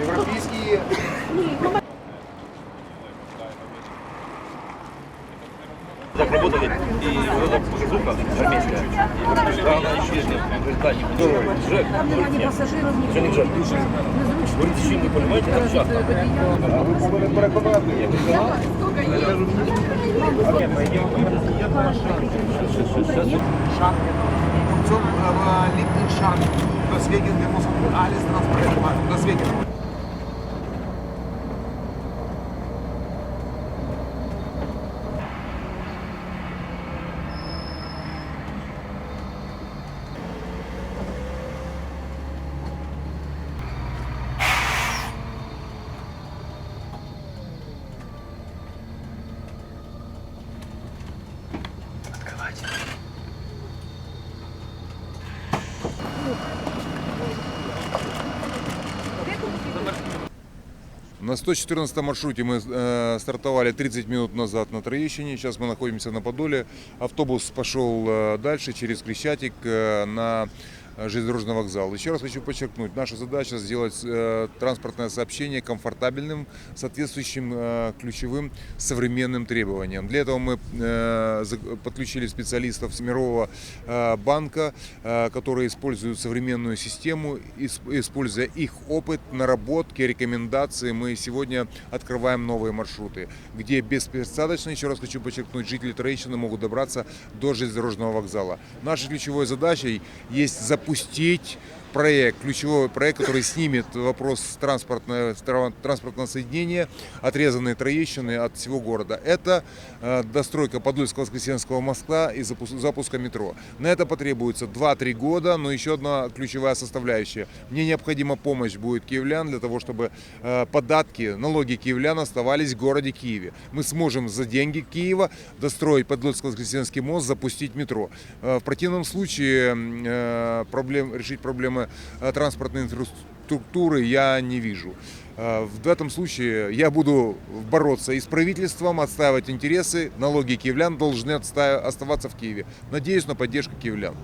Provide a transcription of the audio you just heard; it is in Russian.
Європейські Так работали, и вот эта показуха армейская. Да, она исчезнет. Говорит, да, не буду. Жек, говорит, нет. Что не Жек? Говорит, еще не понимаете, как часто. а ви повинні переконати. Zum aber liegt in Schaden. Deswegen wir müssen alles На 114 маршруте мы э, стартовали 30 минут назад на Троещине. Сейчас мы находимся на Подоле. Автобус пошел э, дальше через Крещатик э, на железнодорожный вокзал. Еще раз хочу подчеркнуть, наша задача сделать э, транспортное сообщение комфортабельным, соответствующим э, ключевым современным требованиям. Для этого мы э, подключили специалистов с Мирового э, банка, э, которые используют современную систему, ис- используя их опыт, наработки, рекомендации, мы сегодня открываем новые маршруты, где беспересадочно, еще раз хочу подчеркнуть, жители Троещины могут добраться до железнодорожного вокзала. Нашей ключевой задачей есть запустить допустить проект, ключевой проект, который снимет вопрос транспортное, тра- транспортного соединения, отрезанной Троещины от всего города. Это э, достройка Подольского-Воскресенского моста и запуск- запуска метро. На это потребуется 2-3 года, но еще одна ключевая составляющая. Мне необходима помощь будет киевлян для того, чтобы э, податки, налоги киевлян оставались в городе Киеве. Мы сможем за деньги Киева достроить Подольско-Воскресенский мост, запустить метро. Э, В противном случае проблем, решить проблемы э, транспортной инфраструктуры я не вижу. Э, В этом случае я буду бороться и с правительством, отстаивать интересы. Налоги киевлян должны отста- оставаться в Киеве. Надеюсь на поддержку киевлян.